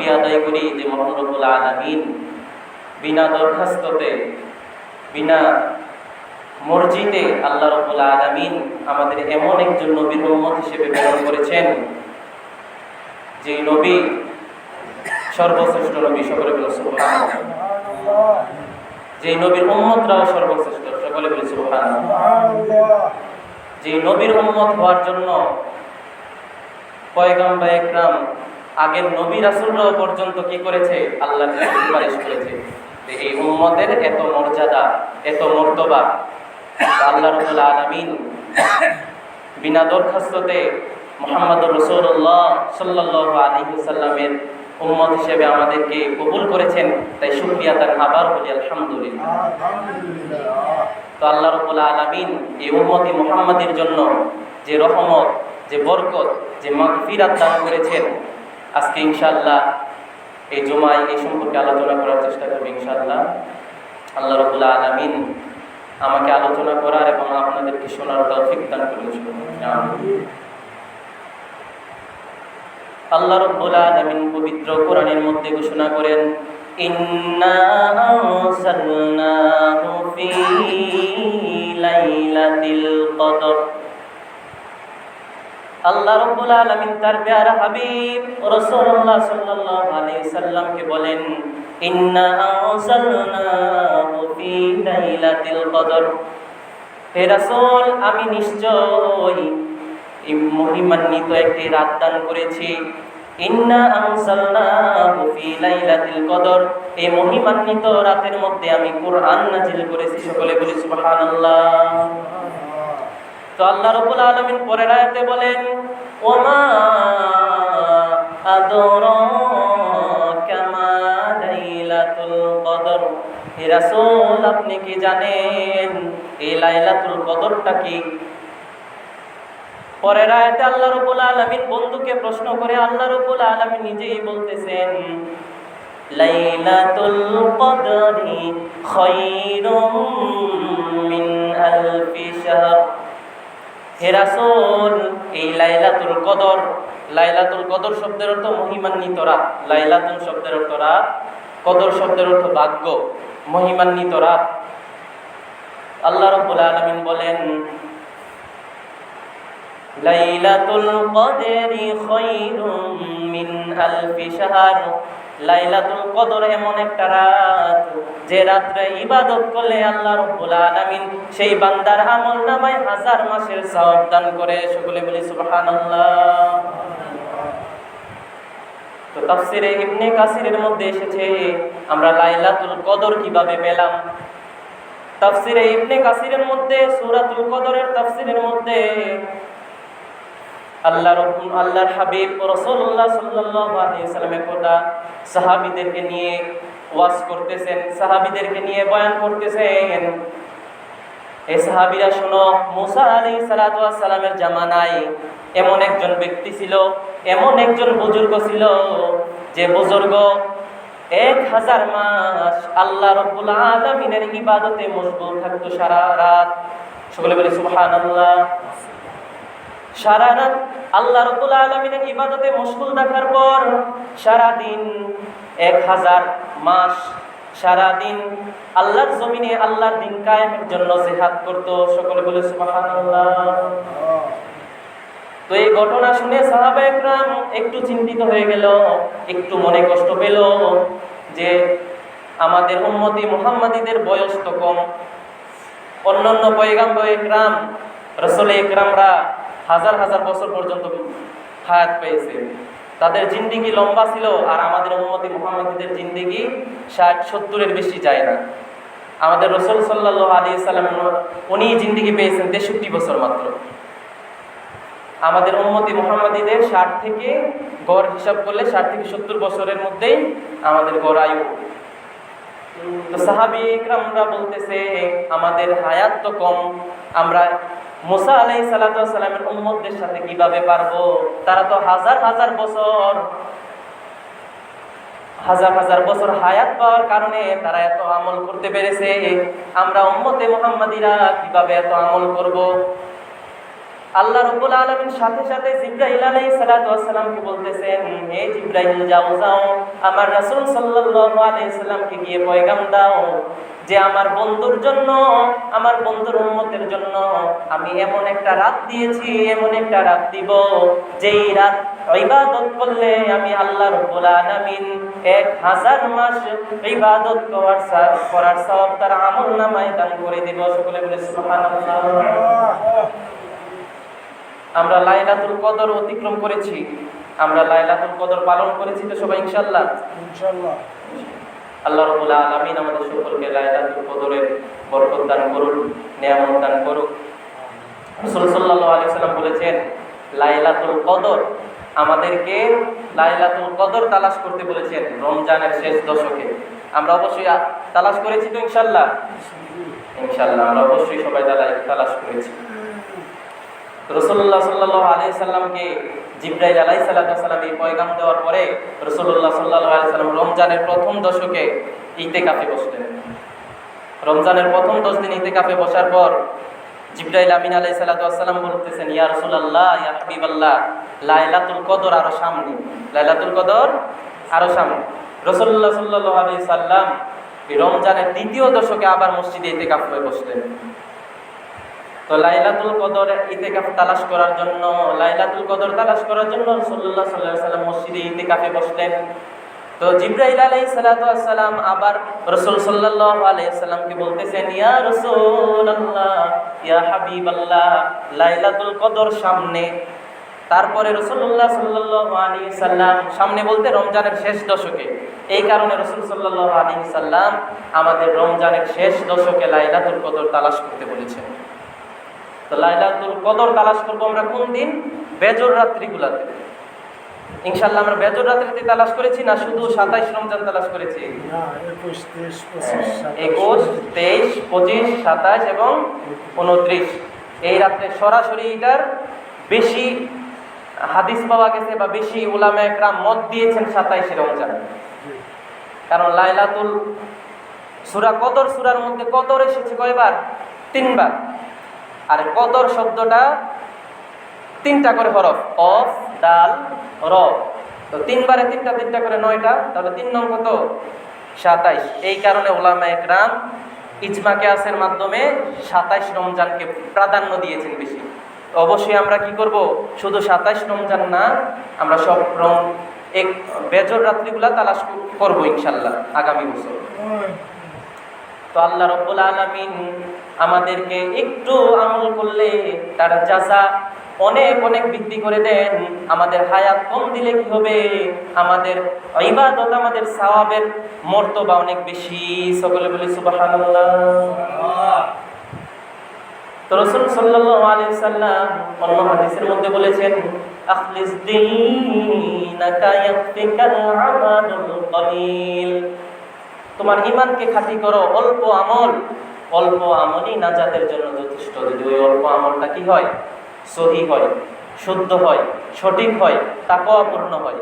শুক্রিয়া আদায় করি যে আলমিন বিনা দরখাস্ততে, বিনা মসজিদে আল্লাহ রবুল আলমিন আমাদের এমন একজন নবীর মোহাম্মদ হিসেবে প্রেরণ করেছেন যে নবী সর্বশ্রেষ্ঠ নবী সকলে। যে নবীর উম্মতরাও সর্বশ্রেষ্ঠ, সকলে। যে নবীর উম্মত হওয়ার জন্য পয়গম্বর একরাম আগের নবী রাসূলরাও পর্যন্ত কি করেছে? আল্লাহ সুপারিশ করেছে। এই উম্মতের এত মর্যাদা, এত মর্তবা, আল্লাহ রাব্বুল আলামিন বিনা দরখাস্ততে মোহাম্মদ রসুল্লাহ সাল্লাল্লাহু আলাইহি সাল্লামের উম্মত হিসেবে আমাদেরকে কবুল করেছেন। তাই শুকরিয়া তার আবার বলি, আলহামদুলিল্লাহ। তো আল্লাহ রবুল আলমিন এই উম্মতি মুহাম্মাদের জন্য যে রহমত, যে বরকত, যে মাগফিরাত দান করেছেন আজকে ইনশাআল্লাহ এই জুমায় এই সম্পর্কে আলোচনা করার চেষ্টা করব ইনশাআল্লাহ আল্লাহ রবুল আলমিন আমাকে আলোচনা করার এবং আপনাদেরকে শোনার তৌফিক দান আমিন। আল্লাহ রব্বুল আলামিন পবিত্র কোরআনের মধ্যে ঘোষণা করেন, ইন্না আল্লাহ রব্বুল আলামিন তার প্যারা হাবিব রাসূলুল্লাহ সাল্লাল্লাহু আলাইহি সাল্লামকে বলেন, ইন্না আরসালনাহু ফি লাইলাতিল কদর। হে রাসূল, আমি নিশ্চয়ই এই মহিমান্বিত একটি রাত দান করেছি। ইন্না আনসালনাহু ফি লাইলাতিল কদর। এই মহিমান্বিত রাতের মধ্যে আমি কোরআন নাজিল করেছি। সকলে বলি সুবহানাল্লাহ। তো আল্লাহ রাব্বুল আলামিন পরের আয়াতে বলেন, ওমা আদরাকা মা লাইলাতুল কদর। হে আপনি কি জানেন এই লাইলাতুল কদরটা কি? পরের আয়াতে আল্লাহ রবুল আলমিন বন্ধুকে প্রশ্ন করে আল্লাহ রবুল আলমিন নিজেই বলতেছেন, লাইলাতুল কদরি খায়রুম মিন আলফি শাহর। হে রাসূল, এই লাইলাতুল কদর লাইলাতুল কদর শব্দের অর্থ মহিমান্বিত রাত। লাইলাতুল শব্দের অর্থ রাত, কদর শব্দের অর্থ ভাগ্য, মহিমান্বিত রাত। আল্লাহ রব্বুল আলমিন বলেন লাইলাতুল কদরি লাইলাতুল কদর এমন একটা রাত যে রাত্রে ইবাদত করলে আল্লাহ রাব্বুল আলামিন সেই বান্দার আমল নামায় হাজার মাসের সওয়াব দান করে। সকলে বলি সুবহানাল্লাহ। তো তাফসিরে ইবনে কাসিরের মধ্যে এসেছে, আমরা লাইলাতুল কদর কীভাবে পেলাম? তাফসিরে ইবনে কাসিরের মধ্যে, সূরাতুল কদরের তাফসিরের মধ্যে আল্লাহ আল্লাহর হাবিব আলাইহি সাল্লামের কথা সাহাবীদেরকে নিয়ে ওয়াজ করতেছেন, সাহাবিদেরকে নিয়ে বয়ান করতেছেন। এই সাহাবিরা শোনো, মুসা আলাইহিস সালাতু ওয়াস সালামের জামানায় এমন একজন ব্যক্তি ছিল, এমন একজন বুজুর্গ ছিল যে বুজুর্গ এক হাজার মাস আল্লাহ রব্বুল আলমিনের ইবাদতে মশগুল থাকতো সারা রাত। সকলে বলি, সুবহানাল্লাহ। সারা রাত আল্লাহ রব্বুল আলমিনের ইবাদতে মশগুল থাকার পর সারা দিন এক হাজার মাস সারা দিন আল্লাহর জমিনে আল্লাহর দিন কায়েমের জন্য জেহাদ করত। সকলে বলে সুবহানাল্লাহ। তো এই ঘটনা শুনে সাহাবা একরাম একটু চিন্তিত হয়ে গেল, একটু মনে কষ্ট পেল যে আমাদের উম্মতি মুহাম্মাদীদের বয়স তো কম। অন্যান্য পয়গাম্বর একরাম, রসুল একরামরা হাজার হাজার বছর পর্যন্ত হায়াত পেয়েছে। তাদের জিন্দিগি লম্বা ছিল আর আমাদের উম্মতি মুহাম্মাদীদের জিন্দিগি ষাট, সত্তরের বেশি যায় না। আমাদের রসুল সাল্লাহ আলী সাল্লাম উনি জিন্দিগি পেয়েছেন তেষট্টি বছর মাত্র। আমাদের উম্মতি মোহাম্মদীদের ষাট থেকে গড় হিসাব করলে ষাট থেকে সত্তর বছরের মধ্যেই আমাদের গড় আয়ু। তো সাহাবি ইকরামরা বলতেছে, আমাদের হায়াত তো কম, আমরা মুসা আলাই সালামের উম্মতদের সাথে কীভাবে পারব? তারা তো হাজার হাজার বছর, হাজার হাজার বছর হায়াত পাওয়ার কারণে তারা এত আমল করতে পেরেছে। আমরা উম্মতে মোহাম্মদীরা কীভাবে এত আমল করব? আল্লাহ রব্বুল আলামিন সাথে সাথে জিব্রাইল আলাইহিস সালাতু ওয়াসসালামকে বলতেছেন, হে জিব্রাইল, যাও যাও। আমার রাসূল সাল্লাল্লাহু আলাইহি সাল্লামকে গিয়ে পয়গাম দাও যে আমার বন্ধুর জন্য, আমার বন্ধুর উম্মতের জন্য আমি এমন একটা রাত দিয়েছি, এমন একটা রাত দিব যেই রাত ইবাদত করলে আমি আল্লাহ রব্বুল আলামিন এক হাজার মাস ইবাদত করার করার সওয়াব তার আমল নামায় দান করে দিব। সকলে বলে, সুবহানাল্লাহ। আমরা লাইলাতুল কদর অতিক্রম করেছি। আমরা লাইলাতুল কদর পালন করেছি তো সবাই ইনশাআল্লাহ? ইনশাল্লাহ আল্লাহ রাব্বুল আলামিন আমাদের সকলকে লাইলাতুল কদরের বরকত দান করুন নিয়ামত দান করুন রাসূল সাল্লাল্লাহু আলাইহি সাল্লাম বলেছেন লাইলাতুল কদর আমাদেরকে লাইলাতুল কদর তালাশ করতে বলেছেন রমজানের শেষ দশকে। আমরা অবশ্যই তালাশ করেছি তো ইনশাআল্লাহ। ইনশাআল্লাহ আমরা অবশ্যই সবাই তালা- তালাশ করেছি। রসুল্লাহ সাল্লাহ আলাই সাল্লামকে জিব্রাইল আলাই সাল্লাম এই পয়গাম দেওয়ার পরে রসুল্লাহ সাল্লাহ আলাই সাল্লাম রমজানের প্রথম দশকে ইতে কাফে বসলেন। রমজানের প্রথম দশ দিন ইতে কাফে বসার পর জিব্রাইল আমিন আলাই সাল্লাম বলতেছেন, ইয়া রসুল্লাহ ইয়া হাবিব আল্লাহ লাইলাতুল কদর আরও সামনে, লাইলাতুল কদর আরও সামনে। রসুল্লাহ সাল্লাহ আলাই সাল্লাম রমজানের দ্বিতীয় দশকে আবার মসজিদে ইতে কাফ হয়ে বসলেন। তো লাইলাতুল কদর ইতেকাফ তালাশ করার জন্য, লাইলাতুল কদর তালাশ করার জন্য রাসূলুল্লাহ সাল্লাল্লাহু আলাইহি সাল্লাম মসজিদে ইতিকাফে বসলেন। তো জিব্রাইল সালাতু ওয়াসসালাম আবার রাসূল সাল্লাল্লাহু আলাইহি সাল্লামকে বলতেছেন, ইয়া রাসূলুল্লাহ, ইয়া হাবিবাল্লাহ, লাইলাতুল কদর সামনে। তারপরে রসুল্লাহ সাল্লাল্লাহু আলাইহি সাল্লাম সামনে বলতে রমজানের শেষ দশকে। এই কারণে রসুল সাল্লাল্লাহু আলাইহি সাল্লাম আমাদের রমজানের শেষ দশকে লাইলাতুল কদর তালাশ করতে বলেছেন। তো লাইলাতুল কদর তালাশ করব আমরা কোন দিন? বেজর রাত্রিগুলাতে। ইনশাল্লাহ আমরা বেজর রাত্রিতে তালাশ করেছি না শুধু সাতাইশ রমজান তালাশ করেছি? একুশ তেইশ পঁচিশ সাতাশ, একুশ তেইশ পঁচিশ সাতাশ এবং উনত্রিশ। এই রাত্রে সরাসরি এটার বেশি হাদিস পাওয়া গেছে বা বেশি উলামা একরাম মত দিয়েছেন সাতাইশে রমজান। কারণ লাইলাতুল সুরা কদর সুরার মধ্যে কদর এসেছে কয়বার? তিনবার। আর কদর শব্দটা তিনটা করে হরফ, অফ, দাল, র। তো তিনবারে তিনটা তিনটা করে নয়টা, তাহলে তিন নং কত? সাতাইশ। এই কারণে ওলামা একরাম ইজমা কেয়াসের মাধ্যমে সাতাইশ রমজানকে প্রাধান্য দিয়েছেন বেশি। অবশ্যই আমরা কি করব? শুধু সাতাইশ রমজান না, আমরা সব রম এক বেজর রাত্রিগুলা তালাশ করব ইনশাল্লাহ আগামী বছর। তো আল্লাহ রব্বুল আলামিন আমাদেরকে একটু আমল করলে তার যাচা অনেক অনেক বৃদ্ধি করে দেন। আমাদের হায়াত কম দিলে কি হবে? আমাদের ইবাদত, আমাদের সওয়াবের মর্তবা অনেক বেশি। সকলে বলি সুবহানাল্লাহ। তো রাসূল সাল্লাল্লাহু আলাইহি সাল্লাম অন্য হাদিসের মধ্যে বলেছেন, আখলিস দীনাকা তোমার ইমানকে খাঁটি করো, অল্প আমল। অল্প আমলই নাজাতের জন্য যথেষ্ট। যদি ওই অল্প আমলটা কি হয়? সহি হয়, শুদ্ধ হয়, সঠিক হয়, তাকওয়াপূর্ণ হয়।